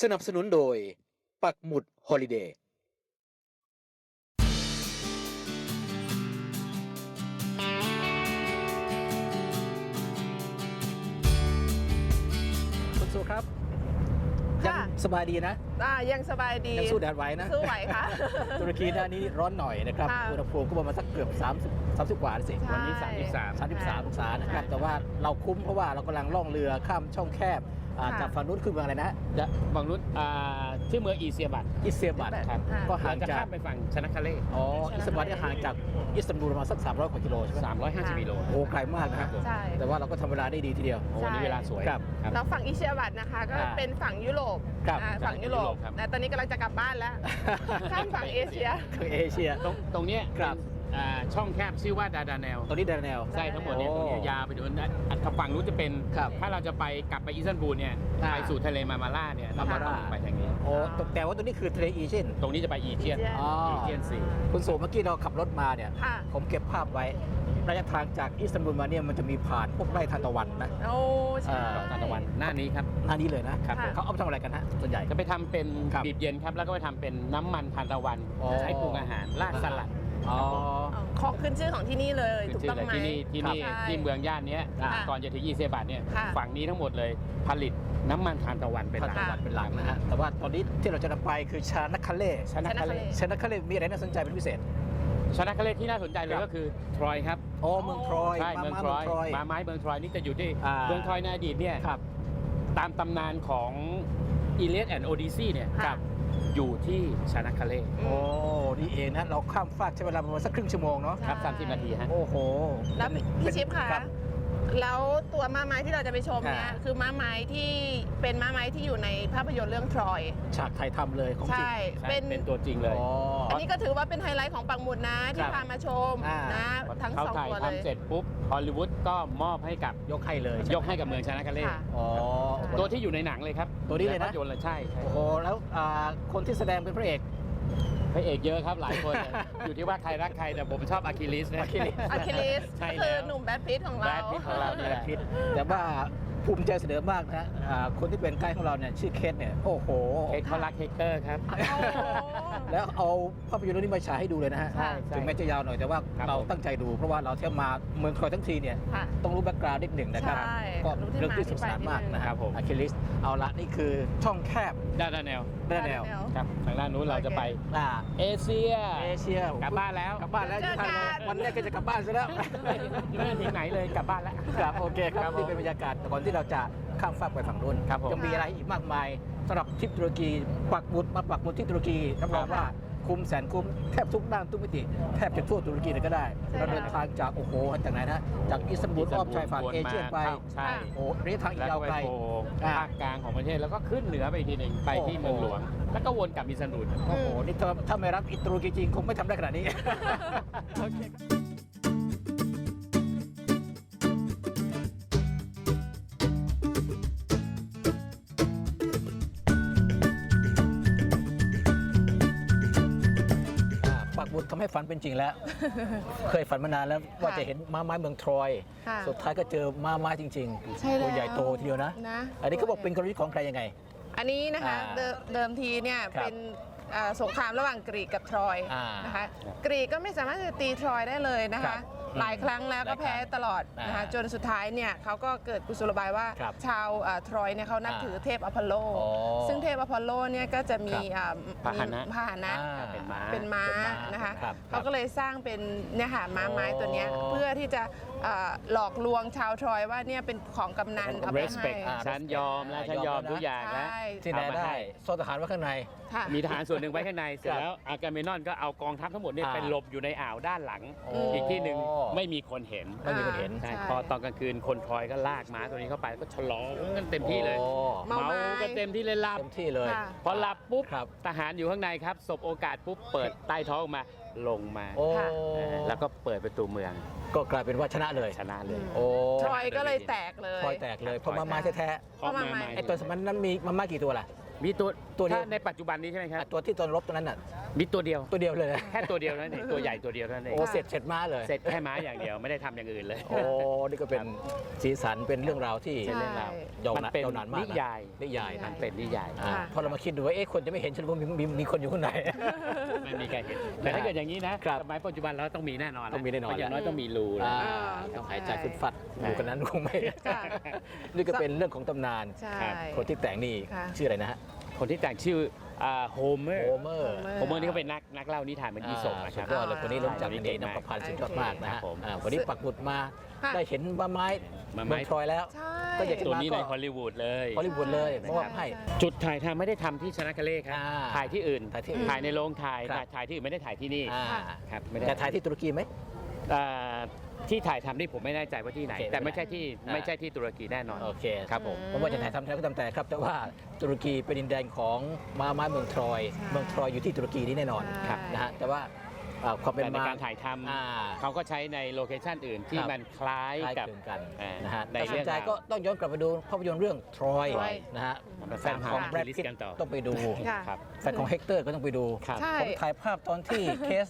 สนับสนุนโดย ปักหมุดฮอลิเดย์คุณสุครับค่ะ ยังสบายดีนะอ่ายังสบายดียังสู้แดดไหวนะสู้ไหวค่ะ ตุรกีด้านนี้ร้อนหน่อยนะครับค่ะอุณหภูมิก็ประมาณสักเกือบ 30 30กว่าสิใช่วันนี้ 33 33องศานะครับแต่ว่าเราคุ้มเพราะว่าเรากำลังล่องเรือข้ามช่องแคบอ่าค่ะจากฝั่งนู้นคือเมืองอะไรนะจะบางรุ่นอ่าที่เมืองอีเซียบัตอิสเซียบัตอิสเซียบัตครับค่ะ ก็หห่าลังงจะจากข้ามไปฝั่งชนะคาเล่อ๋ออิสเซียบัตเนี่ยห่างจากอิสตันบูลประมาณสัก 300กว่ากิโลใช่ไหม350กิโล โอ้ไกลมากนะครับผมใช่ แต่ว่าเราก็ทำเวลาได้ดีทีเดียว โอ้วันนี้เวลาสวยครับครับ แล้วฝั่งอิเชียบัตนะคะ ก็อ่าเป็นฝั่งยุโรปครับ อ่าฝั่งยุโรปครับนะตอนนี้กำลังจะกลับบ้านแล้ว ข้ามฝั่งเอเชีย คือเอเชีย ตรงตรงเนี้ยครับ เป็นอ่าช่องแคบชื่อว่าดาดาแนลตรงนี้แดนแนวใช่ทั้งหมดเนี่ยโอ้ตรงเนี้ยยาวไปถึงนั้นอันฝั่งนู้นจะเป็น ครับถ้าเราจะไปกลับไปอิสตันบูลเนี่ยอ่า ไปสู่ทะเลมามาล่าเนี่ยเราก็มาต้ม่าองไปทางนี้ โอ้แต่ว่าตรงนี้คือทะเลอีเชียนตรงนี้จะไปอีเทียนอีเทียนอ๋อ อีเทียนซีคุณสูเมื่อกี้เราขับรถมาเนี่ย ค่ะ ผมเก็บภาพไว้ ระยะทางจากอิสตันบูลมาเนี่ยมันจะมีผ่านพวกไร่ทานตะวันนะ โอ้ใช่อ่าดอกทานตะวันหน้านี้ครับ หน้านี้เลยนะครับค่ะเขาเอาไปทำอะไรกันฮะส่วนใหญ่ จะไปทำเป็นครับบีบเย็นครับ แล้วก็ไปทำเป็นน้ำมันทานตะวัน อ๋อ ใช้ปรุงอาหารราดสลัดอ๋อของขึ้นชื่อของที่นี่เลยขึ้ถูนกชื่ต้องแต่ไหม ที่นี่ที่นี่ใช่ที่เมืองย่านเนี้ยค่ะก่อนจะถึงอีเซียบัตเนี่ยค่ะ ฝั่งนี้ทั้งหมดเลยผลิตน้ำมันทานตะวันเป็นทานหลัก ตะวันเป็นหลักนะฮะ แต่ว่าตอนนี้ที่เราจะนำไปคือชานักคาเล่ชนะคาเล่ชานักคาเล่มีอะไรน่าสนใจเป็นพิเศษ ชนะคาเล่ที่น่าสนใจเลครัยบก็คือทรอยครับ อ๋อเมืองทรอยใช่มาเมืองมาทรอยเมืองทรอยมาไม้เมืองทรอยนี่จะอยู่ที่อ่า เมืองทรอยในอดีตเนี่ยครับ ตามตำนานของอีเลสแอนด์โอดิซีเนี่ยค่ะอยู่ที่ชนะคาเล่โอ้นี่เองนะเราข้ามฟากใช้เวลาประมาณสักครึ่งชั่วโมงเนาะ ครับ30 นาทีฮะ โอ้โหแล้วเป็นพี่ชิปค่ะรับ แล้วตัวม้าไม้ที่เราจะไปชมเนี่ยอ่าคือม้าไม้ที่เป็นม้าไม้ที่อยู่ในภาพยนตร์เรื่องทรอย ฉากไทยทำเลยของจริงใช่ใช่เป็น เป็นตัวจริงเลยอ๋ออันนี้ก็ถือว่าเป็นไฮไลท์ของปังหมุดนะ ที่ครับพามาชมอ่านนะ ทั้งเขาสองถ่ายตัวเลยทำเสร็จปุ๊บฮอลลีวูดก็มอบให้กับยกให้เลยใช่ไหมยกให้กับเมืองชนะคาเล่ค่ะอ๋อตัวที่อยู่ในหนังเลยครับตัวนี้เลยนะใภาพยนตร์เลยใช่ใช่โอ้โหแล้วอ่าคนที่แสดงเป็นพระเอก พระเอกเยอะครับหลายคนเลยอยู่ที่ว่าใครรักใครแต่ผมชอบอะคิลิสนะอะคิลิสอะคิลิสใช่ก็คือแล้วหนุ่มแบทพิทของเราแบทพิตของเรานี่แหละพิษแต่ว่า ภูมิใจเสนอมากนะฮะอ่าคนที่เป็นไกด์ของเราเนี่ยชื่อเคสเนี่ยโอ้โหเค้กเขารักเฮกเตอร์ครับ โอ้โห แล้วเอาภาพยนตร์เรื่องนี้มาฉายให้ดูเลยนะฮะใช่ใช่ถึงแม้จะยาวหน่อยแต่ว่าครับเราผม ตั้งใจดู เพราะว่าเราเที่ยวมาเมืองทรอยทั้งทีเนี่ยค่ะ ต้องรู้แบ็กกราวด์นิดหนึ่งนะครับ ใช่ก็รู้ที่เรื่องที่มาที่สุขสนานไปมากนิดนึงนะคครัรับบผมอะคิลิสเอาละนี่คือช่องแคบด้านด้านแนวด้านแนวครับทางด้านนู้นเราจะไปอ่าเอเชียเอเชียกลับบ้านแล้วกลับบ้านแล้วเจอกัน วันแรกก็จะกลับบ้านซะแล้ว ไม่ได้ถึงไหนเลยกลับบ้านแล้ว ครับโอเคครับครับผม นี่เป็นบรรยากาศก่อนที่เราจะข้ามฟากไปฝั่งนู้นครับผมยังมีอะไรอีกมากมายสำหรับทริปตุรกีปักหมุดมาปักหมุดที่ตุรกีรับรองว่าคุ้มแสนคุ้มแทบทุกด้านทุกมิติ แทบจะทั่วตุรกีเลยก็ได้ใช่เราเดินทางจากโอ้โหจากไหนนะจากอิสตันบูลอ้อมชายฝั่งเอเชียไปใช่โอ้ระยะทางอีแล้กวยาก็วไปไกลโผล่อ่าภาคกลางของประเทศแล้วก็ขึ้นเหนือไปอีกทีหนึ่งไปที่โอ้โหเมืองหลวงแล้วก็วนกลับอิสตันบูลโอ้โหนี่ถ้าถ้าไม่รักอิตุรกีจริงคงไม่ทำได้ขนาดนี้ ให้ฝันเป็นจริงแล้ว เคยฝันมานานแล้วว่าจะเห็นม้าไม้เมืองทรอย ค่ะสุดท้ายก็เจอม้าไม้จริงใช่แล้วตัวใหญ่โตทีเดียวนะ นะ อันนี้เขาบอกเป็นกลยุทธ์ของใครยังไง อันนี้นะคะอ่าเดิมเดิมทีเนี่ยครับเป็นอ่าสงครามระหว่างกรีกกับทรอยอ่านนะคะกรีกก็ไม่สามารถจะตีทรอยได้เลยนะครัคะ บ หลายครั้งแล้วหลายครั้งก็แพ้ตลอดนะคะอ่าจนสุดท้ายเนี่ยเขาก็เกิดกุศโลบายว่า ครับชาวอ่าทรอยเนี่ยเขานับอ่าถือเทพอพอลโล อ๋อซึ่งเทพอพอลโลเนี่ยก็จะมีครับอ่าพาหนะ มีพาหนะ อ่าเป็นม้าเป็นม้า เป็นม้านะคะครับเขาก็เลยสร้างเป็นเนี่ยค่ะม้าไม้ตัวเนี้ยอ๋อ เพื่อที่จะอ่าหลอกลวงชาวทรอยว่าเนี่ยเป็นของกำนันเอาไปให้ respect อ่าฉันยอมแล้วฉันยอมทุกอย่างแล้ว ใช่ที่ไหนเอามาได้ให้ ซ่อนทหารไว้ข้างใน ค่ะ มีทหารส่วนหนึ่งไว้ข้างในเสร็จครับแล้วอากาเมนอนก็เอากองทัพทั้งหมดเนี่ยอ่า ไปหลบอยู่ในอ่าวด้านหลังโอ้อีกที่หนึ่งไม่มีคนเห็นไม่มีคนเห็น ใช่ใช่พอตอนกลางคืนคนทรอยก็ลากม้าตัวนี้เข้าไปก็ฉลองกันเต็มที่เลยโอ้ เมาไม้กันเต็มที่เลยหลับ เต็มที่เลย ค่ะ พอหลับปุ๊บครับ ทหารอยู่ข้างในครับสบโอกาสปุ๊บเปิดใต้ท้องออกมาลงมาโอ้ค่ะ เออแล้วก็เปิดประตูเมืองก็กลายเป็นว่าชนะเลยชนะเลย โอ้ทรอยก็เลยแตกเลย พลอยแตกเลยเพราะมาม่าแท้เพราะมาเพราะมาใหม่ ๆไอ้ตัวสมัยนั้นมีมาม่ากี่ตัวล่ะ มีตัวตัวเดียว ถ้าในปัจจุบันนี้ใช่ไหมครับ อะตัวที่ตอนรบตัวนั้นน่ะ มีตัวเดียว ตัวเดียวเลยนะแค่ตัวเดียวนั่นเองตัวใหญ่ตัวเดียวเท่านั้นเองโอ้เสร็จเสร็จมาเลย เสร็จแค่ม้าอย่างเดียวไม่ได้ทำอย่างอื่นเลย โอ้นี่ก็เป็นสีสันเป็นเรื่องราวที่ใช่เรื่องราว ยาวนานมันเป็นยาวนานมากนินะยาย นิยายมันะนเป็นนิยาย อ่าค่ะ พอเรามาคิดดูว่าเอ๊ะคนจะไม่เห็นฉันว่ามีมีมีคนอยู่ข้างใน ไม่มีใครเห็น แต่ถ้าเกิดอย่างนี้นะครับสมัยปัจจุบันเราต้องมีแน่นอนต้องมีแน่นอน เพราะอย่างน้อยต้องมีรูนะ อ่าต้องหายใจฟุดฟัดอยู่กันนั้นคงไม่ค่ะ นี่ก็เป็นเรื่องของตำนาน ใช่ครับคนที่แต่งนี่ค่ะ ชื่ออะไรนะฮะ คนที่แต่งชื่อโฮเมอร์โฮเมอร์โฮเมอร์นี่เขาเป็นนักนักเล่านิทานเหมือนยีสกนะคสุรัดบยอดเลยคนนี้ล้มจากใช่เด็กนำประพันธ์สุดยอดมากนะครัฮะบผมอ่าวันนี้ปักหมุดมาค่ะได้เห็นมาไม้มาไม้เมืองทรอยแล้วใช่ก็อยากจะตัวนี้ในฮอลลีวูดเลยฮอลลีวูดเลยเพราะว่าให้จุดถ่ายทำไม่ได้ทำที่ชนะคาเล่ครับอ่าถ่ายที่อื่นถ่ายที่อื่นถ่ายในโรงถ่ายครับถ่ายถ่ายที่อื่นไม่ได้ถ่ายที่นี่อ่าครับไม่ได้แต่ถ่ายที่ตุรกีไหมอ่า ที่ถ่ายทำนี่ผมไม่แน่ใจว่าที่ไหน โอเคแต่ไม่ใช่ที่อ่า ไม่ใช่ที่ตุรกีแน่นอนโอเคครับผม ผมว่าจะถ่ายทำไทยก็ตามแต่ครับ แต่ว่าตุรกีเป็นดินแดนของมาไม้เมืองทรอย ใช่เมืองทรอยอยู่ที่ตุรกีนี่แน่นอนใช่ครับนะฮะแต่ว่าอ่าความเป็นแต่ในมา การถ่ายทำอ่าเขาก็ใช้ในโลเคชันอื่นที่ครับมันคล้ายคล้ายกับ คลึงกันอ่านะฮะในถ้าสเรื่นองใจราวก็ต้องย้อนกลับไปดูภาพยนตร์เรื่องทรอย Troy นะฮะมาแฟนของตามหาแบรดลิสพิตต์กันต่อ ต้องไปดูค่ะ ครับ แฟนของเฮกเตอร์ก็ต้องไปดู ครับ ใช่ ผมถ่ายภาพตอนที่ เคส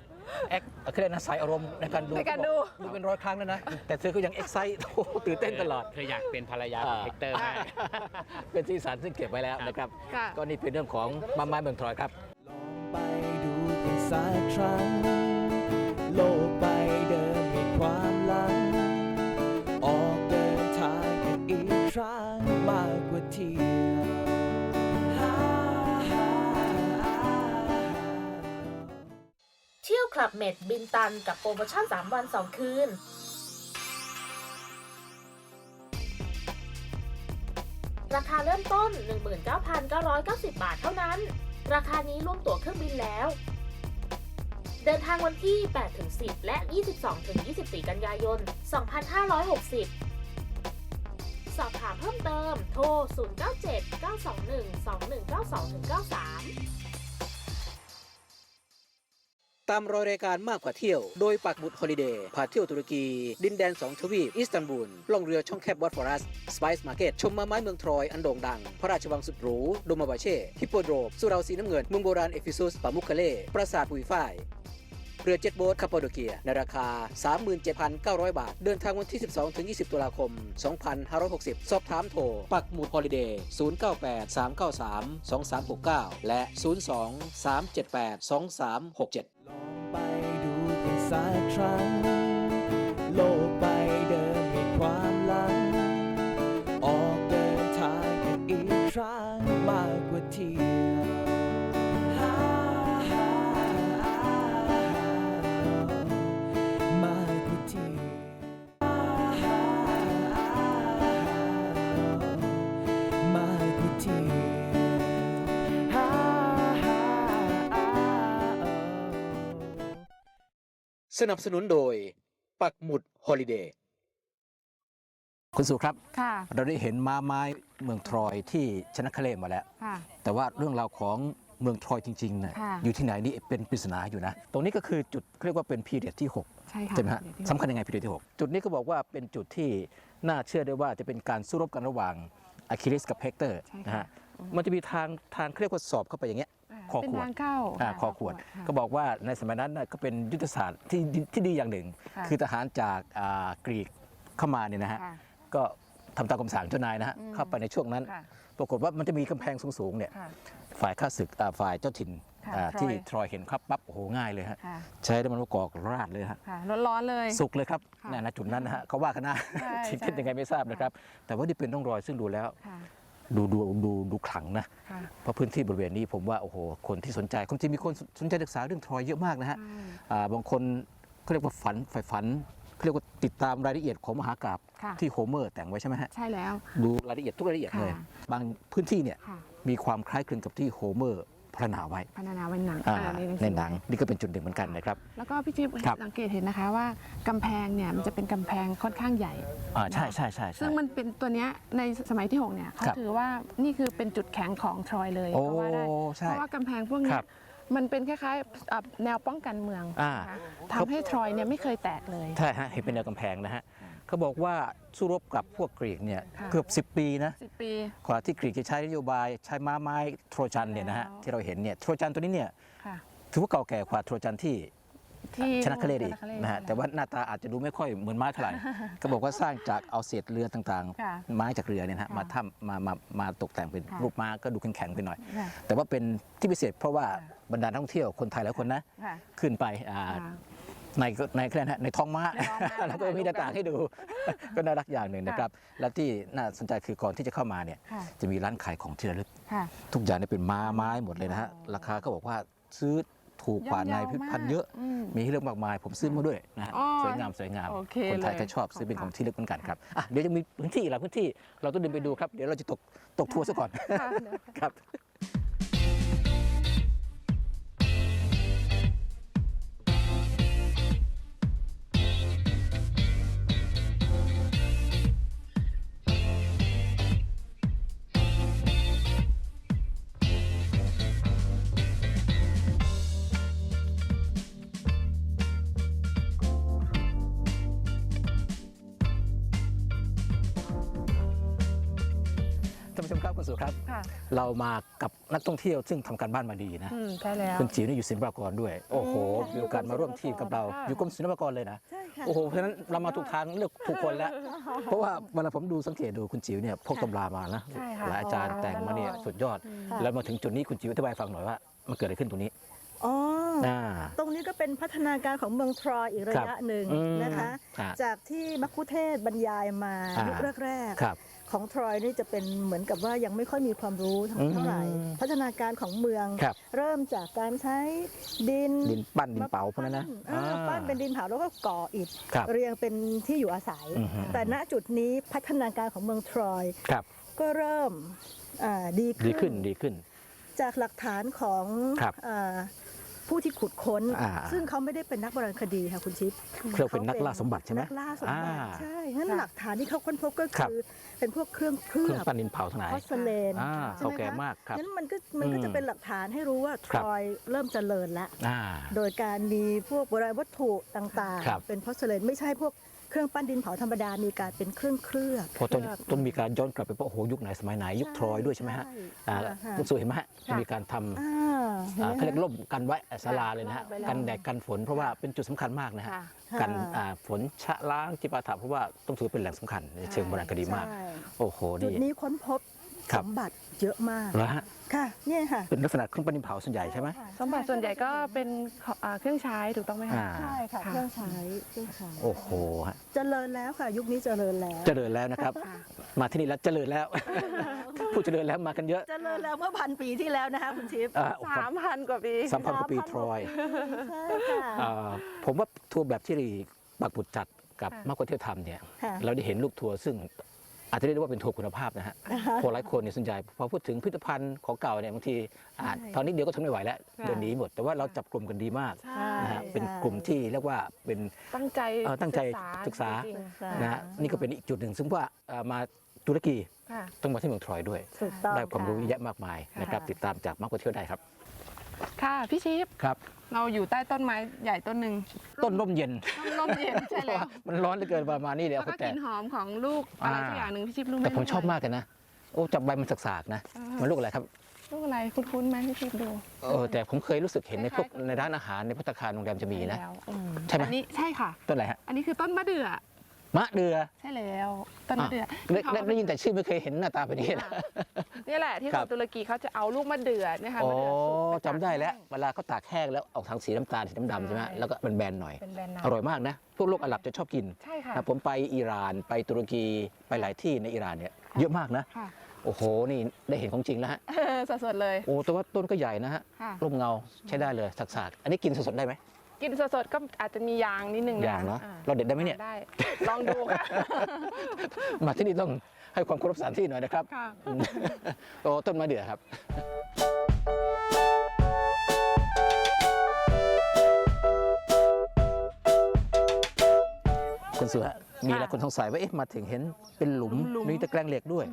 แอคเครียกนะสายอารมณ์ในการดูในการดู ดูเป็นร้อยครั้งแล้วนะ แต่เธอก็ยังเอ็กไซต์โอ้โหตื่นเต้นตลอด เธออยากเป็นภรรยาของอ่าเฮกเตอร์มากเป็นสีสันซึ่งเก็บไว้แล้วนะครับ ค่ะ ก็นี่เป็นเรื่องของมาไม้เมืองทรอยครับ ลองไปดูเพียงสักครั้ง โลกใบเดิมมีความหลัง ออกเดินทางกันอีกครั้ง คลับเมดบินตันกับโปรโมชั่น 3 วัน 2 คืน ราคาเริ่มต้น 19,990 บาทเท่านั้น ราคานี้รวมตั๋วเครื่องบินแล้ว เดินทางวันที่ 8-10 และ 22-24 กันยายน 2560สอบถามเพิ่มเติม โทร 097-921-2192-93 ตามรอยรายการมากกว่าเที่ยว โดยปักบุตรฮอลิเดย์พาเที่ยวตุรกี ดินแดน 2 ทวีป อิสตันบูล ล่องเรือช่องแคบบอสฟอรัส สไปซ์มาร์เก็ต ชมมาไม้เมืองทรอยอันโด่งดัง พระราชวังสุดหรู โดมาบาเช่ ฮิปโปโดรมสุเหราสีน้ำเงิน เมืองโบราณเอฟิซุสปามุคเคเล่ ปราสาทปุยฝ้ายเรือเจ็ตโบ๊ทคาปาโดเกีย ในราคา 37,900 บาท เดินทางวันที่ 12-20 ตุลาคม 2560 สอบถามโทร ปักหมุดฮอลิเดย์ 098-393-2369 และ 02-378-2367ลอง ไปดูเพียงสักครั้ง โลกไป สนับสนุนโดย ปักหมุดฮอลิเดย์คุณสุครับค่ะ เราได้เห็นม้าไม้เมืองทรอยที่ชนะคาเลมาแล้ว ค่ะ แต่ว่าเรื่องราวของเมืองทรอยจริงๆเนี่ยค่ะ อยู่ที่ไหนนี่เป็นปริศนาอยู่นะ ตรงนี้ก็คือจุดเรียกว่าเป็นพีเรียดที่ 6 ใช่ค่ะใช่ไหมฮะเดี๋ยวที่สำคัญยังไงพีเรียดที่ 6 จุดนี้ก็บอกว่าเป็นจุดที่น่าเชื่อได้ว่าจะเป็นการสู้รบกันระหว่างอะคิลิสกับเฮกเตอร์ใช่นะค่ะฮะมันจะมีทางทางเรียกว่าสอบเข้าไปอย่างเงี้ย คอเป็นขวดทางเข้าอ่าะคอขวดะก็บอกว่าในสมัยนั้นน่ะก็เป็นยุทธศาสตร์ที่ดีที่ดีอย่างหนึ่ง ค่ะคือทหารจากอ่ากรีกเข้ามาเนี่ยนะฮะ ค่ะก็ทำตามคำสั่งเจ้านายนะฮะ อืม เข้าไปในช่วงนั้น ค่ะปรากฏว่ามันจะมีกำแพงสูงๆเนี่ย ค่ะ ฝ่ายข้าศึกอ่าฝ่ายเจ้าถิ่นค่ะอ่าทรอย ที่ทรอยเห็นครับปั๊บโอ้โหง่ายเลยฮะ ค่ะใช้น้ำมันมะกอกราดเลยฮะ ค่ะร้อนๆเลย สุกเลยครับค่ะนั่นนะจุดนั้นนะฮะเขาว่ากันนะใช่ที่เป็นยังไงไม่ทราบนะครับ แต่ว่านี่เป็นร่องรอยซึ่งดูแล้ว ค่ะ ดูดูดูดูขลังนะค่ะ เพราะพื้นที่บริเวณนี้ผมว่าโอ้โหคนที่สนใจคนที่มีคนสนใจศึกษาเรื่องทรอยเยอะมากนะฮะใช่อ่าบางคนเขาเรียกว่าฝันใฝ่ฝันเรียกว่าติดตามรายละเอียดของมหากราบค่ะ ที่โฮเมอร์แต่งไว้ใช่ไหมฮะใช่แล้ว ดูรายละเอียดทุกรายละเอียดเลย ค่ะ บางพื้นที่เนี่ย ค่ะ มีความคล้ายคลึงกับที่โฮเมอร์ พรรณนาไว้พัฒนาไว้หนังอ่าอ่าหงในสือหนังนี่ก็เป็นจุดหนึ่งเหมือนกันนะครับ แล้วก็พี่จิ๊บครับ สังเกตเห็นนะคะว่ากำแพงเนี่ยมันจะเป็นกำแพงค่อนข้างใหญ่ อ่าใช่ใช่ใช่ใช่ ซึ่งมันเป็นตัวเนี้ยในสมัยที่6เนี่ยเขาครับถือว่านี่คือเป็นจุดแข็งของทรอยเลยโอ้ก็ว่าได้ ใช่เพราะว่ากำแพงพวกเนี้ครัยบมันเป็นคล้ายๆอะแนวป้องกันเมืองอ่า นะคะทำให้ทรอยเนี่ยไม่เคยแตกเลย ใช่ฮะเห็นเป็นแนวกำแพงนะฮะ เขาบอกว่าสู้รบกับพวกกรีกเนี่ยค่ะ เกือบ 10 ปีนะ10ปี กว่าที่กรีกจะใช้นโยบายใช้ม้าไม้โทรจันเนี่ยนะฮะแล้ว ที่เราเห็นเนี่ยโทรจันตัวนี้เนี่ยค่ะถือว่าเก่าแก่กว่าโทรจันที่ที่ชนะคาเลดอีกชคานะฮะใช่แต่ว่าหน้าตาอาจจะดูไม่ค่อยเหมือนไม้เท่าไหร่ ก็บอกว่าสร้างจากเอาเศษเรือต่างค่ะๆ ไม้จากเรือเนี่ยนะฮะค่ะมาทำมามามาตกแต่งเป็นค่ะ รูปม้าก็ดูแข็งๆไปหน่อย ค่ะ แต่ว่าเป็นที่พิเศษเพราะว่าค่ะบรรดานักท่องเที่ยวคนไทยหลายคนนะ ค่ะ ขึ้นไปอ่าค่ะ ในในแค่นั้นฮะในท้องม้าในท้องม้าแล้วก็มีหน้าต่างให้ดู ก็น่ารักอย่างหนึ่งนะครับ และที่น่าสนใจคือก่อนที่จะเข้ามาเนี่ยค่ะจะมีร้านขายของที่ระลึกค่ะทุกอย่างเนี่ยเป็นม้าไม้หมดเลยนะฮะราคาก็บอกว่าซื้อถูกกว่าในย่อมเยาพิพิธภัณฑ์เยอะอืมมีให้เลือกมากมาย ผมซื้อมาด้วยนะฮะอ๋อสวยงามสวยงามโอเคคนไทยเลยก็ชอบซื้อเป็นขขอองงค่ะที่ระลึกเหมือนกันครับอะเดี๋ยวจะมีพื้นที่อีกหลายพื้นที่เราต้องเดินไปดูครับ เดี๋ยวเราจะตกตกทัวร์ซะก่อนค่ะเดี๋ยวครับ ครับคุณสุครับ ค่ะเรามากับนักท่องเที่ยวซึ่งทำการบ้านมาดีนะ อืมใช่แล้ว คุณจิ๋วนี่อยู่ศิลปากรด้วย โอ้โหมีโอกาสมาร่วมทีมกับเรา ค่ะ อยู่กรมศิลปากรเลยนะโอ้โห เพราะฉะนั้นเรามาถูกทางเลือกถูกคนแล้ว เพราะว่าเวลาผมดูสังเกตดูคุณจิ๋วเนี่ยพกตำรามานะใช่ค่ะหลายอาจารย์แต่งมาเนี่ยสุดยอด ค่ะ แล้วมาถึงจุดนี้คุณจิ๋วอธิบายฟังหน่อยว่า มันเกิดอะไรขึ้นตรงนี้อ๋อ อ่า ตรงนี้ก็เป็นพัฒนาการของเมืองทรอยอีกระครัยะบหนึ่งอืมนะคะอ่าจากที่มัคคุเทศก์บรรยายมาอ่า ยุคแรกครับๆ ของทรอยนี่จะเป็นเหมือนกับว่ายังไม่ค่อยมีความรู้เท่าอืมเท่าไหร่ พัฒนาการของเมือง ครับเริ่มจากการใช้ดินดินปั้นดินเผาพวกนั้นนะอ่าปั้นเป็นดินเผาแล้วก็ก่ออิฐครับเรียงเป็นที่อยู่อาศัย อือฮึ แต่ณจุดนี้พัฒนาการของเมืองทรอยครับ ก็เริ่มอ่าดีดีขึ้นดีขึ้น จากหลักฐานของครับ อ่า ผู้ที่ขุดค้น อ่าซึ่งเขาไม่ได้เป็นนักโบราณคดีค่ะคุณชิปเครื่องเป็นนักล่าสมบัติใช่ไหมนักล่าสมบัติอ่าใช่งั้นหลักฐานที่เขาค้นพบก็ครับคือเป็นพวกเครื่องเคเคลืรื่องอบ ปั้นดินเผาทั้งหลาย พอสเลนอ่าใช่ไหเก่าแก่มากครับงั้นมันก็มันก็อืมจะเป็นหลักฐานให้รู้ว่าทครับ รอยเริ่มเจริญแล้ว อ่า โดยการมีพวกโบราณวัตถุต่างครับๆ เป็นพอสเลนไม่ใช่พวก เครื่องปั้นดินเผาธรรมดามีการเป็นเครื่องเคลือบเพราะต้องเคลือบ ต้องมีการย้อนกลับไปว่าโอ้โหยุคไหนสมัยไหนยุคทรอยด้วยใช่ไหมฮะใช่อ่าค่ะ คุณสุเห็นไหมฮะจะมีการทำอ่าเห็นอ่าไหมเขาเรียกคะ ร่มกันไว้ศาลาเลยนะฮะไว้แล้วกันแดดกันฝนเพราะว่าเป็นจุดสำคัญมากนะฮะค่ะ กันค่ะ อ่าฝนชะล้างจิปาถะเพราะว่าต้องถือเป็นแหล่งสำคัญในเชิงโบราณคดีมาก ใช่โอ้โหจุดนี่ นี้ค้นพบ ครัสบ มบัติเยอะมากแล้วฮะค่ะเนี่ยค่ะเป็นลักษณะเครื่องปั้นดินเผาส่วนใหญ่ใช่ไหม สมบัติส่วนใหญ่ก็เป็นของอ่าเครื่องใช้ถูกต้องไหมคะ อ่า ใช่ค่ะค่ะ เครื่องใช้เครื่องใช้โอ้โหฮะเจริญแล้วค่ะ ยุคนี้เจริญแล้ว เจริญแล้วนะครับค่ะมาที่นี่แล้วเจริญแล้ว ผู้เจริญแล้วมากันเยอะเจริญแล้วเมื่อพันปีที่แล้วนะคะคุณชิป อ่าสามพันกว่าปี สามพันกว่าปีทรอยใช่ค่ะ อ่าผมว่าทัวร์แบบที่ปักบุตรจัดกับค่ะ มากกว่าเที่ยวทำเนี่ย ค่ะ เราได้เห็นลูกทัวร์ซึ่ง อาจจะเรียกได้ว่าเป็นทัวร์คุณภาพนะฮะเพอหลายคนเนี่ยส่วนใหญ่พอพูดถึงพิพิธภัณฑ์ของเก่าเนี่ยบางทีอ่าใช่ตอนนี้เดียวก็ทนไม่ไหวแล้วค่ะเดินหนีหมด แต่ว่าเราจับกลุ่มกันดีมากใช่นะฮะใช่เป็นกลุ่มที่เรียกว่าเป็นตั้งใจเอ่อตั้งใจศึกษาจริงค่ะนะฮะนี่ก็เป็นอีกจุดหนึ่ง ซึ่งว่าเอ่อมาตุรกีๆค่ะ ต้องมาที่เมืองทรอยด้วย ถูกต้องได้ความรู้ะเยอะแยะมากมายนะครับค่ะติดตามจากมากกว่าเที่ยวได้ครับ ค่ะพี่ชิปครับ เราอยู่ใต้ต้นไม้ใหญ่ต้นหนึ่งต้นร่มเย็นลมเย็นใช่เพราะแล้วว่ามันร้อนเหลือเกินประมาณนี้เดี๋ยวแล้วก็แต่กลิ่นหอมของลูกอะไรอ่า สักอย่างหนึ่งพี่ชิปรู้ไหมแต่ผมชอบลูะไรมากเลยนะ โอ้จับใบมันสากๆนะอ่ามัมันลูกอะไรครับ ลูกอะไรคุ้นๆไหมพี่ชิปดู เออแต่ผมเคยรู้สึกเห็นในพวกคล้ายๆ ในร้านอาหารในพัตตาคารโรงแรมจะมีนะ แล้วอืมใช่ไหม อันนี้ใช่ค่ะ ต้นอะไรฮะ อันนี้คือต้นมะเดื่อ มะเดือ ใช่แล้วต้นมะเดื่อได้ที่เขาได้ได้ยินแต่ชื่อไม่เคยเห็นหน้าตาเป็นอย่างนี้นะนี่แหละที่ครัคบนตุรกีเขาจะเอาลูกมะเดื่อเนี่ยค่ะอ๋อมะเดื่อสุกปจำได้แล้วตากเวลาเขาตากแห้งแล้วออกทางสีน้ำตาลสีน้ำดำใช่ไหมใช่แล้วก็เป็นแบนๆหน่อย เป็นแบรนด์อร่อยมากนะ พวกโลกอาหรับจะชอบกินใช่ค่ะนะผมไปอิหร่านไปตุรกีไปหลายที่ในอิหร่านเนี่ยเยอะมากนะ ค่ะโอ้โห นี่ได้เห็นของจริงแล้วฮะสดๆเลยโอ้แต่ว่าต้นก็ใหญ่นะฮะค่ะร่มเงาใช้ได้เลยสักๆอันนี้กินสดๆได้ไหม กินสดๆก็อาจจะมียางนิดนึงอย่างเนาะอ่เราเด็ดได้ไหมเนี่ย ได้ ลองดูค่ะ มาที่นี่ต้องให้ความเคารพสถานที่หน่อยนะครับ ค่ะ โอ้ต้นมะเดื่อครับ คุณสุฮะมีแล้วคนสงสัยว่าเอ๊ะมาถึงเห็นเป็นหลุมหลุมมีตะแกรงเหล็กด้วย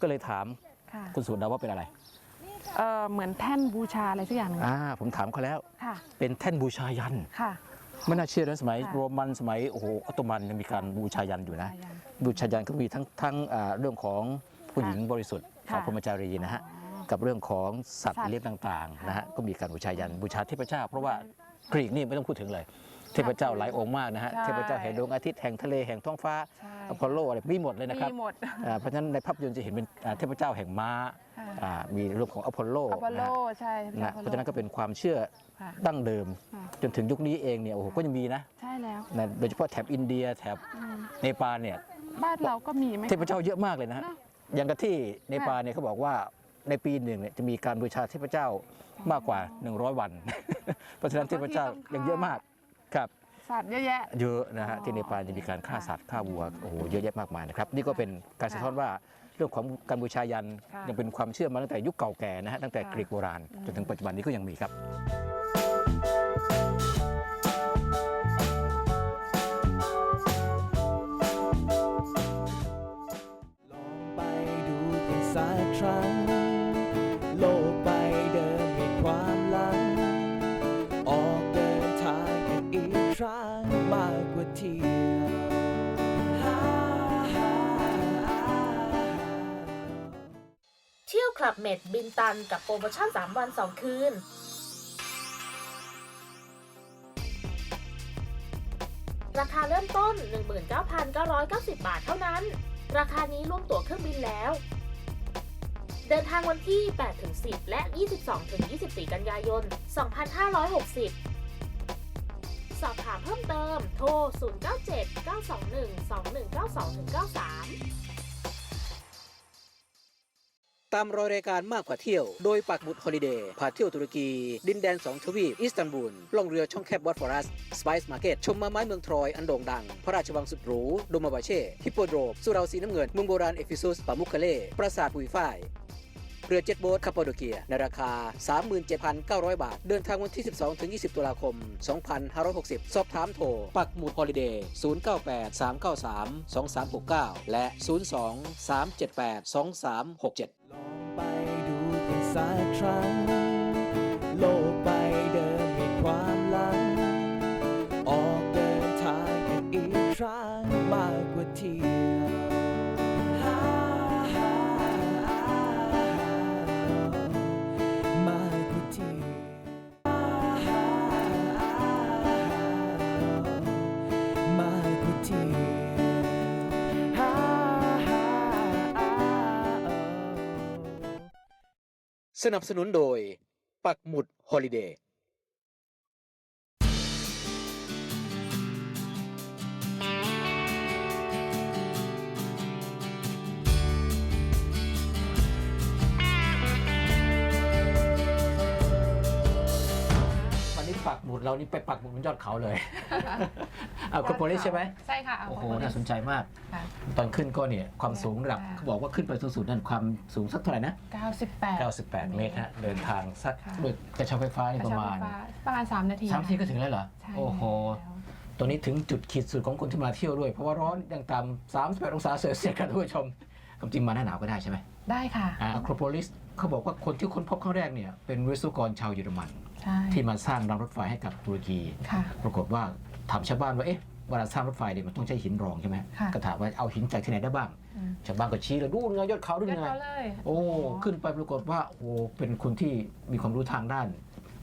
ก็เลยถามค่ะ คุณสุเดาว่าเป็นอะไร เอ่อเหมือนแท่นบูชาอะไรสักอย่างหนึ่งอ่าผมถามเขาแล้ว ค่ะเป็นแท่นบูชายันค่ะ ไม่น่าเชื่อนะสมัยค่ะโรมันสมัยโอ้โหออตโตมันยังมีการบูชายันอยู่นะ บูชายันบูชายันก็มีทั้งทั้งอ่าเรื่องของผู้หญิงบริสุทธิ์สาวค่ะพรหมจารีนะฮะกับเรื่องของสัตว์สัตว์เลี้ยงต่างๆนะฮะค่ะก็มีการบูชายันบูชาเทพเจ้า เพราะว่ากรีกนี่ไม่ต้องพูดถึงเลย เทพเจ้าหลายองค์มากนะฮะ ใช่เทพเจ้าแห่งดวงอาทิตย์แห่งทะเลแห่งท้องฟ้าใช่อพอลโลอะไรมีหมดเลยนะครับมีหมดอ่าเพราะฉะนั้นในภาพยนตร์จะเห็นเป็นอ่าเทพเจ้าแห่งม้าค่ะ อ่ามีเรื่องของอพอลโลอพอลโลนะฮะใช่นะเพราะฉะนั้นก็เป็นความเชื่อค่ะ ดั้งเดิม ค่ะ จนถึงยุคนี้เองเนี่ยโอ้โหก็ยังมีนะใช่แล้วนะโดยเฉพาะแถบอินเดียแถบอืมเนปาลเนี่ยบ้านเราก็มีไหม เทพเจ้าเยอะมากเลยนะฮะเนอะอย่างกับที่เนปาลเนี่ยเขาบอกว่าในปีหนึ่งเนี่ยจะมีการบูชาเทพเจ้ามากกว่า 100 วัน เพราะฉะนั้นเทพเจ้ายังเยอะมาก ครับ สัตว์เยอะแยะ เยอะนะฮะอ๋อที่เนปาลจะมีการฆ่าค่ะสัตว์ฆ่าวัวโอ้โหเยอะแยะมากมายนะครับ นี่ก็เป็นการสะท้อนว่าเรื่องของการบูชายันค่ะ ยังเป็นความเชื่อมาตั้งแต่ยุคเก่าแก่นะฮะตั้งแต่ค่ะกรีกโบราณอืมจนถึงปัจจุบันนี้ก็ยังมีครับ 7 บินตันกับโปรโมชั่น 3 วัน 2 คืน ราคาเริ่มต้น 19,990 บาทเท่านั้น ราคานี้รวมตั๋วเครื่องบินแล้ว เดินทางวันที่ 8-10 และ 22-24 กันยายน 2560อบถามเพิ่มเติม โทร 097 921 2192 93 ตามรอยรายการมากกว่าเที่ยว โดยปักบุตรฮอลิเดย์พาเที่ยวตุรกี ดินแดน2ทวีปอิสตันบูลล่องเรือช่องแคบบอสฟอรัสสไปซ์มาร์เก็ตชมมาไม้เมืองทรอยอันโด่งดัง พระราชวังสุดหรูโดมาบาเช่ ฮิปโปโดรมสุราสีน้ำเงินเมืองโบราณเอฟิซุสปามุคเคเล่ปราสาทปุยฝ้ายเรือเจ็ตโบ๊ทคาปโดเกีย ในราคา 37,900 บาท เดินทางวันที่ 12-20 ตุลาคม 2560 สอบถามโทร ปักหมุดฮอลิเดย์ 098-393-2369 และ 02-378-2367 ไปดูกันสักครั้ง โลก สนับสนุนโดย ปักหมุดฮอลิเดย์วันนี้ปักหมุดเรานี่ไปปักหมุดบนยอดเขาเลย เอาคุณโพลิสใช่ไหมใช่ค่ะโอ้โหน่าสนใจมาก ค่ะ ตอนขึ้นก็เนี่ยความสูงระดับค่ะ เขาบอกว่าขึ้นไปสูงสุดนั่นความสูงสักเท่าไหร่นะ 98 98 เมตรฮะเดินทางสักค่ะ ด้วยกระเช้าไฟฟ้านี่ประมาณกเช้ไฟฟ้ประมาณ 3 นาทีสามนาทีก็ถึงแล้วเหรอใช่โอ้โห แล้วตรงนี้ถึงจุดขีดสุดของคนที่มาเที่ยวด้วย เพราะว่าร้อนอย่างต่ำ38องศาเซลเซียสครับท่านผู้ชมความจริงมาหน้าหนาวก็ได้ใช่ไหมได้ค่ะ อ่าอะโครโพลิสเขาบอกว่าคนที่ค้นพบครั้งแรกเนี่ยเป็นวิศวกรชาวเยอรมัน ใช่ ที่มาสร้างรางรถไฟให้กับตุรกี ค่ะ ปรากฏว่า ถามชาวบ้านว่าเอ๊ะเวลาสร้างรถไฟเนี่ยมันต้องใช้หินรองใช่ไหมค่ะ ก็ถามว่าเอาหินจากที่ไหนได้บ้างอืมชาวบ้านก็ชี้เลยดูไงยอดเขาดูเรียกไง เขาเลย โอ้ ขึ้นไปปรากฏว่า โอ้เป็นคนที่มีความรู้ทางด้าน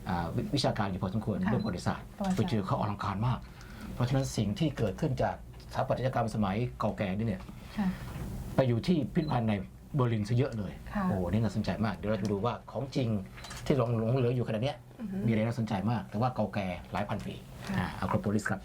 อ่าวิวิชาการอยู่พอสมควรค่ะเรื่องประวัติศาสตร์ประวัติไปศาสตร์เจอเขาอลังการมาก เพราะฉะนั้นสิ่งที่เกิดขึ้นจากสถาปัตยกรรมสมัยเก่าแก่นี่เนี่ย ค่ะ ไปอยู่ที่พิพิธภัณฑ์ในเบอร์ลินซะเยอะเลย ค่ะ โอ้นี่น่าสนใจมาก เดี๋ยวเราจะดูว่าของจริงที่หลงหลงเหลืออยู่ขนาดเนี้ยอือฮึมีอะไรน่าสนใจมาก แต่ว่าเก่าแก่หลายพันปีค่ะ อัลรคโพลิสครับ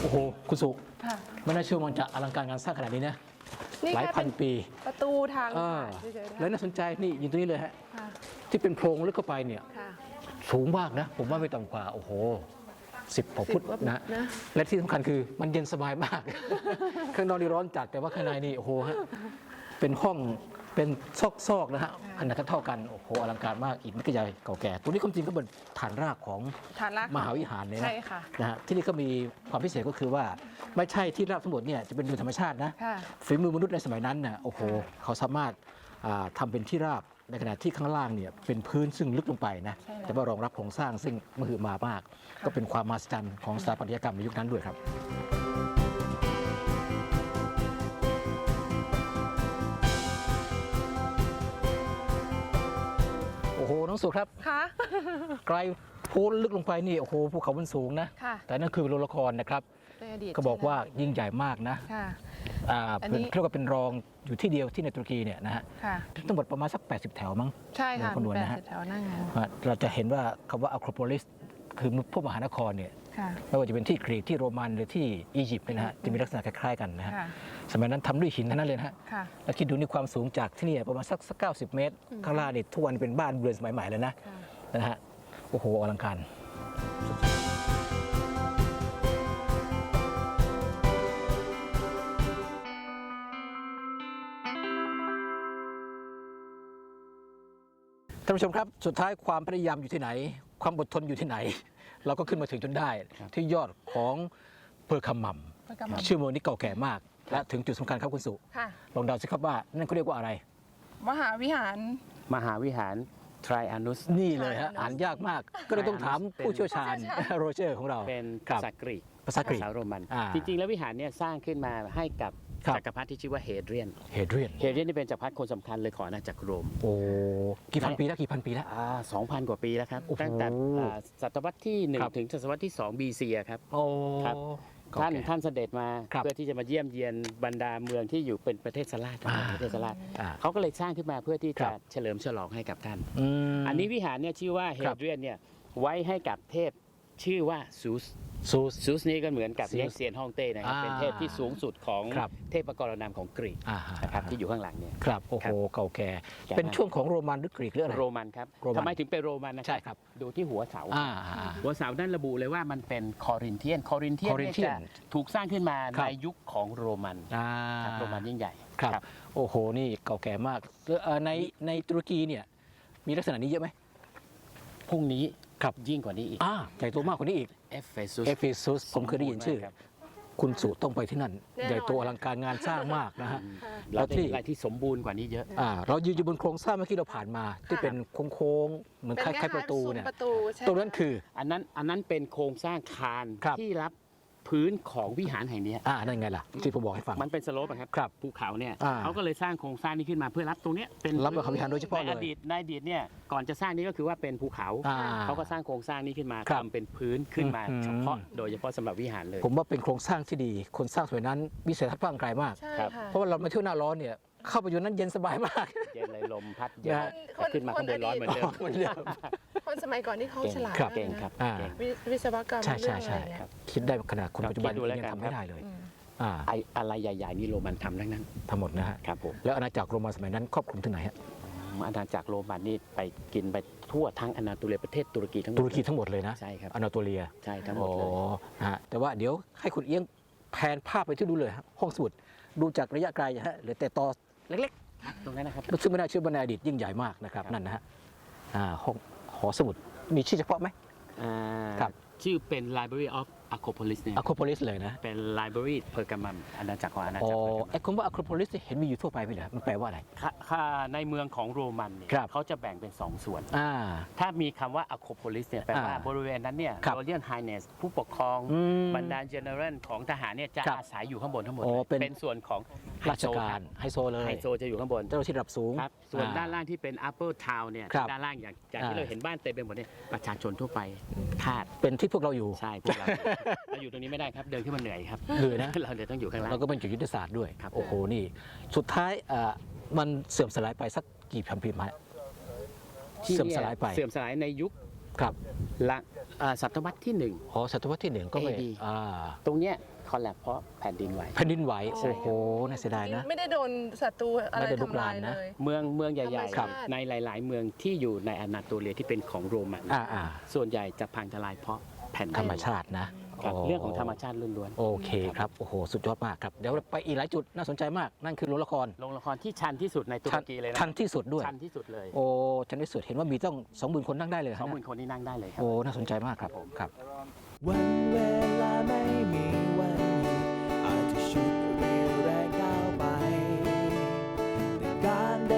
โอ้โห คุณสุไม่น่าเชื่อมันจะอลังการงานสร้างขนาดนี้นะนหลายพันปี ประตูทางผ่านแล้วน่าสนใจนี่อยู่ตรงนี้เลยฮะที่เป็นโพรงลึกเข้าไปเนี่ย สูงมากนะ ผมว่าไม่ต่ำกว่า โอ้โหสิบกว่าฟุตสิบกว่านะนะและที่สำคัญคือมันเย็นสบายมากข้างนอกนี่ร้อนจัดแต่ว่าข้างในนี่โอ้โหฮะเป็นห้องเป็นซอกๆนะฮะขนาดเท่าๆกันโอ้โหอลังการมากอิฐมักใหญ่เก่าแก่ตัวนี้ความจริงก็เป็นฐานรากของฐานรากมหาวิหารเลยนะใช่ค่ะนะฮะที่นี่ก็มีความพิเศษก็คือว่า ไม่ใช่ที่ราบทั้งหมดเนี่ยจะเป็นดินธรรมชาตินะค่ะฝีมือมนุษย์ในสมัยนั้นน่ะโอ้โหเขาสามารถอ่าทำาเป็นที่ราบ ในขณะที่ข้างล่างเนี่ยเป็นพื้นซึ่งลึกลงไปนะใช่แล้วแต่ว่ารองรับโครงสร้างซึ่งมหึมามาก ก็เป็นความมหัศจรรย์ของสถาปัตยกรรมในยุคนั้นด้วยครับโอ้โหน้องสุครับค่ะไกลโพ้นลึกลงไปนี่โอ้โหภูเขาบนสูงนะค่ะแต่นั่นคือโรงละครนะครับในอดีตก็บอกว่ายิ่งใหญ่มากนะค่ะอ่าอันเป็นนี้เรียกว่าเป็นรอง อยู่ที่เดียวที่ในตุรกีเนี่ยนะฮะค่ะทั้งหมดประมาณสัก 80 แถวมั้ง ใช่ค่ะลองคำนวณแปดนะฮะ สิบแถวนั่งอยู่อ่าเราจะเห็นว่าคำว่าอะโครโพลิสคือพวกมหานครเนี่ยค่ะไม่ว่าจะเป็นที่กรีกที่โรมันหรือที่อียิปต์เนี่ยนะฮะจะมีลักษณะคล้ายๆกันนะฮะค่ะสมัยนั้นทำด้วยหินทั้งนั้นเลยนะฮะ ค่ะ แล้วคิดดูนี่ความสูงจากที่นี่ประมาณสักสัก 90 เมตรข้างล่างนี่ทุกวันเป็นบ้านเรือนสมัยใหม่เลยนะค่ะ นะฮะ โอ้โหอลังการ ท่านผู้ชมครับ สุดท้ายความพยายามอยู่ที่ไหน ความอดทนอยู่ที่ไหน เราก็ขึ้นมาถึงจนได้ ที่ยอดของเพอร์คัมมัมเพอร์คัมมัมชื่อเมืองนี้เก่าแก่มาก และถึงจุดสำคัญครับคุณสุค่ะ ลองเดาสิครับว่านั่นเขาเรียกว่าอะไร มหาวิหาร มหาวิหารไทรอานุส นี่เลยฮะอ่านยากมาก ก็เลยต้องถามผู้เชี่ยวชาญโรเจอร์ของเราเป็นครัภาบษากรีกภาษากรีก ภาษาโรมัน อ่าจริงๆ แล้ววิหารเนี่ยสร้างขึ้นมาให้กับ ครับ จักรพรรดิที่ชื่อว่าเฮเดรียน เฮเดรียนเฮเดรียนนี่เป็นจักรพรรดิคนสำคัญเลยของอาณาจักรโรม โอ้กี่พันปีแล้วกี่พันปีแล้ว อ่า2,000 กว่าปีแล้วครับ โอ้โหตั้งแต่อ่าศตวรรษที่ ครับ 1 ถึงศตวรรษที่ 2 BC อะครับ โอ้ครับ ท่านท่านเสด็จมาครับเพื่อที่จะมาเยี่ยมเยียนบรรดาเมืองที่อยู่เป็นประเทศสลาดอ่า ประเทศสลาดอ่า เขาก็เลยสร้างขึ้นมาเพื่อที่ครัจะบ เฉลิมฉลองให้กับท่านอืมอันนี้วิหารเนี่ยชื่อว่าเฮครับ เดรียนเนี่ยไว้ให้กับเทพชื่อว่าซูส ซูส ซูสนี่ก็เหมือนกับซูสเลี้ยงเซียนฮ่องเต้นะครับ อ่าเป็นเทพที่สูงสุดของครับ เทพกรนามของกรีกอ่าฮนะครับที่อยู่ข้างหลังเนี่ย ครับโอ้ครัโหบเก่าแก่ แก่เป็นมากช่วงของโรมันหรือกรีกหรืออะไร โรมันครับโรมันทำไมถึงเป็นโรมันนะใช่ครับ ดูที่หัวเสา อ่าอ่าอ่าหัวเสานั่นระบุเลยว่ามันเป็นคอรินเทียน คอรินเทียนเนี่ย Corinthian จะถูกสร้างขึ้นมาครับ ในยุคของโรมันอ่าครับโรมันยิ่งใหญ่ ครับ โอ้โห นี่เก่าแก่มากแล้วเอ่อในในตุรกีเนี่ย มีลักษณะนี้เยอะไหม พรุ่งนี้ครับ ยิ่งกว่านี้อีก อ่าใหญ่โตมากกว่านี้อีก เอฟเฟซุสเอฟีซุสผมเคยได้ยินชื่อครับคุณสุต้องไปที่นั่นแน่นอนใหญ่โตอลังการงานสร้างมากนะฮะเราแล้วที่ที่อะไรที่สมบูรณ์กว่านี้เยอะอ่าเรายืนอยู่บนโครงสร้างเมื่อกี้เราผ่านมา ที่เป็นโค้งๆเหมือนคล้ายๆประตูเนี่ยประตูใช่ตรงนั้นคือ อันนั้นอันนั้นเป็นโครงสร้างคานครับที่รับ พื้นของวิหารแห่งเนี้ยอ่านั่นไงล่ะที่ผมบอกให้ฟัง มันเป็นสโลปอะครับครับภูเขาเนี่ยอ่าเขาก็เลยสร้างโครงสร้างนี้ขึ้นมาเพื่อรับตรงเนี้ยเป็นรับกับวิหารโดยเฉพาะในเลยอดีตในอดีตเนี่ยก่อนจะสร้างนี้ก็คือว่าเป็นภูเขาอ่าเขาก็สร้างโครงสร้างนี้ขึ้นมาครับทำเป็นพื้นขึ้นมาอืม เฉพาะโดยเฉพาะสำหรับวิหารเลย ผมว่าเป็นโครงสร้างที่ดี คนสร้างสมัยนั้นวิสัยทัศน์กว้างไกลมาก ใช่ครับ ค่ะเพราะว่าเรามาเที่ยวหน้าร้อนเนี่ย เข้าไปอยู่นั้นเย็นสบายมาก เย็นเลยลมพัดเย็นนะฮะ แต่ขึ้นมาข้างบนร้อนเหมือนเดิม เหมือนเดิม คนสมัยก่อนที่เขาเก่งฉลาดครับมากเก่งนะครับอ่า เก่ง วิวิศวกรรมใช่เรื่ใช่องอะไรใช่เงี้ยคิดได้ขนาดคนครับปัจจุบันคิดดูแล้วยังกันทำไม่ได้เลย อืมอ่าไออะไรใหญ่ ๆ นี่โรมันทำทั้งนั้นทั้งหมดนะฮะครับผมแล้วอาณาจักรโรมันสมัยนั้นครอบคลุมถึงไหนฮะอาณาจักรโรมันนี่ไปกินไปทั่วทั้งอนาโตเลียประเทศตุรกีทั้งหมดตุรกีทั้งหมดเลยนะใช่ครับอนาโตเลียใช่ทั้งหมดเลย อ๋อนะฮะแต่ว่าเดี๋ยวให้คุณเอียงแผนภาพไปที่ดูเลยฮะห้องสมุดดูจากระยะไกลนะฮะเหลือแต่ตอ เล็กตรงนั้นนะครับๆซึ่งไม่น่าเชื่อว่าในอดีตยิ่งใหญ่มากนะครับครับนั่นนะฮะอ่าห้องหอสมุดมีชื่อเฉพาะไหม อ่าครับ ชื่อเป็น Library of Acropolis เนี่ยอะโครโพลิสเลยนะเป็น Library เพอร์กามัมอาณาจักรของอาณาอ๋อจักร Pergamum ไอ้คำว่าอะโครโพลิสเห็นมีอยู่ทั่วไปไหมเหรอมันแปลว่าอะไรค่ะค่ะในเมืองของโรมันเนี่ยครับเขาจะแบ่งเป็น 2 ส่วนอ่าถ้ามีคำว่า Acropolis เนี่ยแปลว่าอ่าบริเวณนั้นเนี่ยครับ Royal Highness ผู้ปกครองอืมบรรดา General ของทหารเนี่ยจะครับอาศัยอยู่ข้างบนทั้งหมดอ๋อเลยเป็นเป็นส่วนของราชการไฮโซเลยไฮโซจะอยู่ข้างบนเจ้าหน้าที่ระดับสูงครับส่วนอ่ด้านล่างที่เป็น Upper Town เนี่ยครับด้านล่างอย่างอย่างที่อ่าเราเห็นบ้านเต็มไปหมดเนี่ยประชาชนทั่วไปทาสเป็นที่พวกเราอยู่ใช่พวกเราอยู่เราอยู่ตรงนี้ไม่ได้ครับ เดินขึ้นมาเหนื่อยครับเหนื่อยนะ เราเดี๋ยวต้องอยู่ข้างล่าง แล้วก็เป็นจุดยุทธศาสตร์ด้วยครับ โอ้โหนี่ สุดท้ายเอ่อมันเสื่อมสลายไปสักกี่พันปีมาที่เสื่อมสลายไป เสื่อมสลายในยุคครับละอ่าศตวรรษที่หนึ่ง อ๋อศตวรรษที่หนึ่งก็ไม่ AD อ่าตรงเนี้ยคอลแลบเพราะแผ่นดินไหว แผ่นดินไหวใช่ โอ้โหน่าเสียดายนะ ไม่ได้โดนศัตรูอะไรไม่ได้ลุกทำลายลามนะ เลย เมืองเมืองใหญ่ธรรมชาติ ๆ ในหลาย ๆ เมืองที่อยู่ในอนาโตเลียที่เป็นของโรมัน อ่าอ่าส่วนใหญ่จะพังทลายเพราะแผ่นดินธรรมชาตินะ ครับเรื่องของธรรมชาติล้วนโอเคครับโอ้โหสุดยอดมากครับเดี๋ยวไปอีกหลายจุดน่าสนใจมากนั่นคือโรงละครโรงละครที่ชันที่สุดในตุรกีเลยนะชันที่สุดด้วยชันที่สุดเลยโอ้ชันที่สุดเห็นว่ามีต้องสองหมื่นคนนั่งได้เลยสฮะองหมื่นคนที่นั่งได้เลยครับโอ้น่าสนใจมากครับครับวันเวลาไม่มีวันหยุดอาจจะชุดเรียวแรงก้าวไปแต่การเดิ